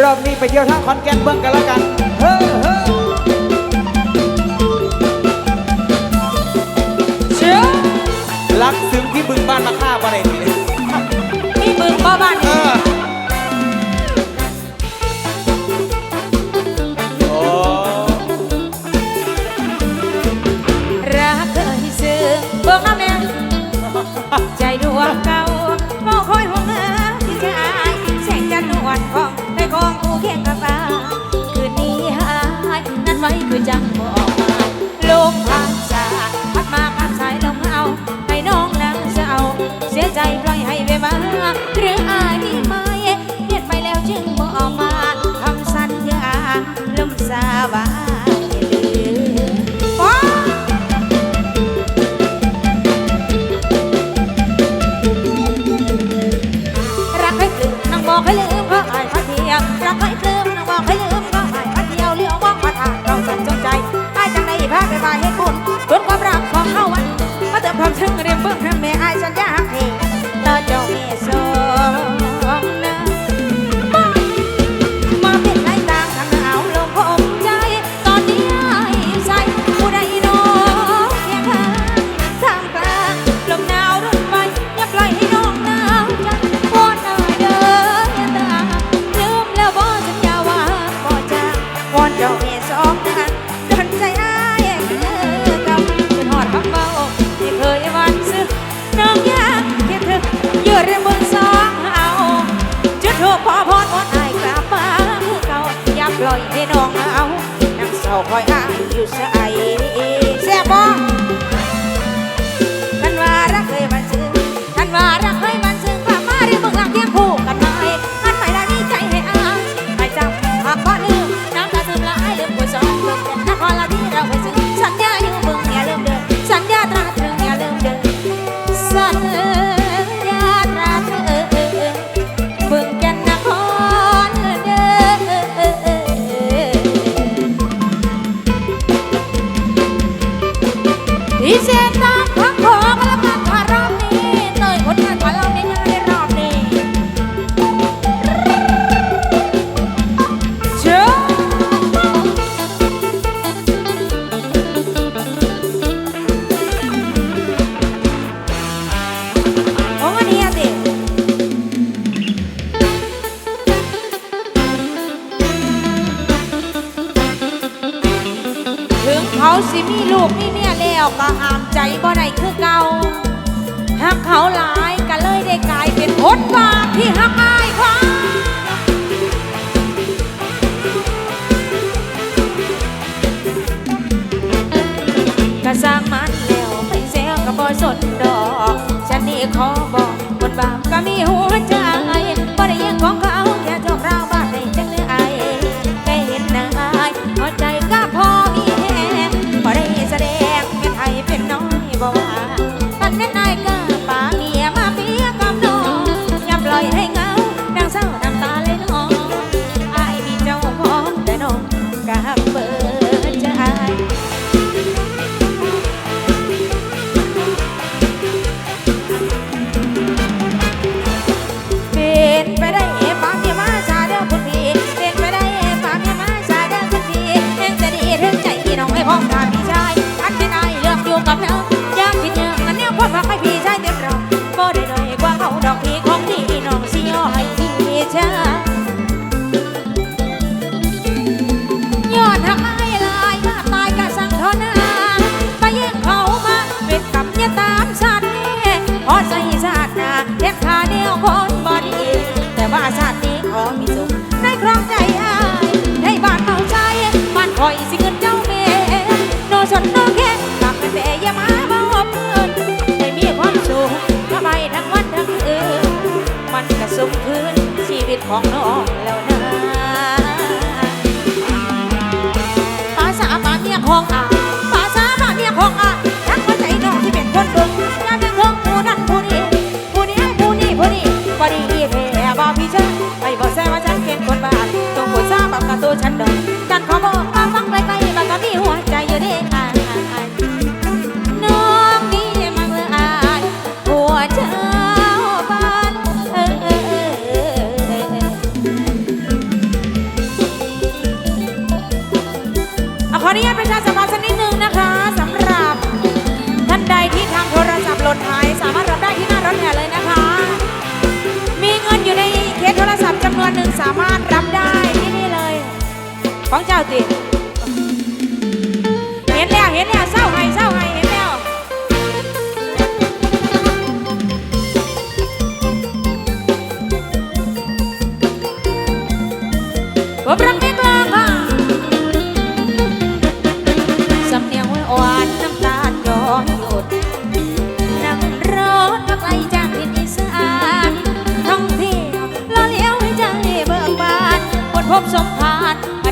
รอบนี้ไปเที่ยวทางขอนแก่นเบิ่งกันแล้วกันเฮ้ รักให้ลืมนั่งบอกให้ลืมเพราะอายเขาเทียมรักให้ตึง อยให้น้องเอานั่งเศร้าคอยอ้างอยู่สะอา สิมีลูกมีเนี่ยแล้วก็ห้ามใจบ่ได้คือเก่าหักเขาหลายก็เลยได้กลายเป็นคนบาปที่หักอายเขากระสางมันแล้วไปแซวก็บ่สนดอก ฉันนี่ขอบอกคนบาปก็มีหัวใจ ชนน้องแค่ปากเป็นแย่ามาบ้าอบเอิญได้มีความสุขก็ไปทั้งวันทั้งคืนมันกระสุมพื้นชีวิตของน้องแล้ว ของเจ้าติเห็นแล้วเห็นแล้วเศร้าให้เศร้าให้เห็นแล้วผมรักแม่กลางค่ะสำเนียงอ่อนน้ำตาลย้อนหยดนั่งรถมาไกลจากดินอีสานท่องเที่ยวล้อเลี้ยวให้ใจเบิกบานบนพบสมพานพัดผ่าน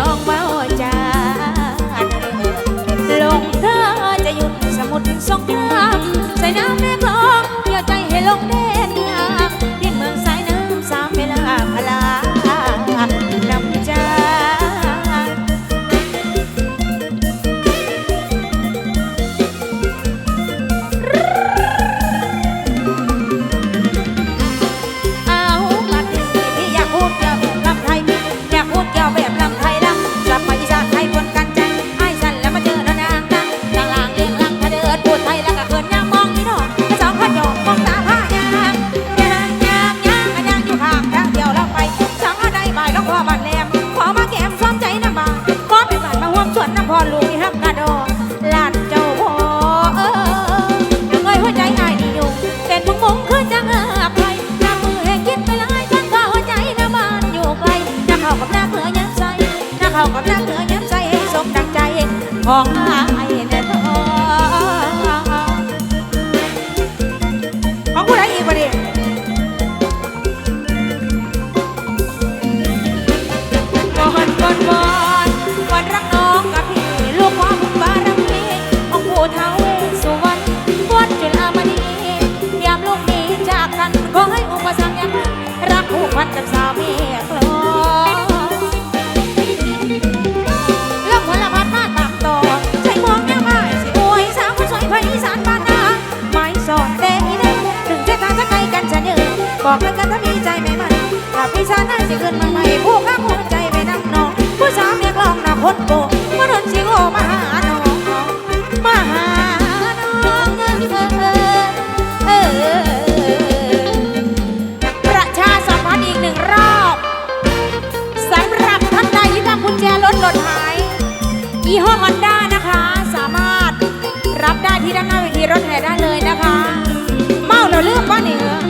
น้องเบาจาลงเธอจะหยุดสมุดสงครามใส่น้ำแม่กลองเกี่ยวใจให้ลงแดน ของอายแน่ทอของผู้ใดอีกประเดี๋ยวก่อนก่อนก่อนวันรักน้องกับพี่ลูกความบารมีของผู้เฒ่าสุวรรณวัดจุฬามณียามลูกนีจากกันขอให้อุปสรรคยังรักผูกพันกับสามี บอกเลยกันถ้ามีใจไม่มันถ้าพี่ชานั่นสิขึ้นมาใหม่ผู้ข้างหัวใจไปนั่งนอง ผู้สาวเรียกร้องนะคนโกมาโดนสิโอมาหาน้องมาหาน้องเออเออเออประชาสัมพันธ์อีกหนึ่งรอบสำหรับท่านใดที่ทำกุญแจรถหล่นหายยี่ห้อฮอนด้านะคะ สามารถรับได้ที่ด้านหน้าเวทีรถแห่ได้เลยนะคะ เมาแล้วเลือกว่านี่เหรอ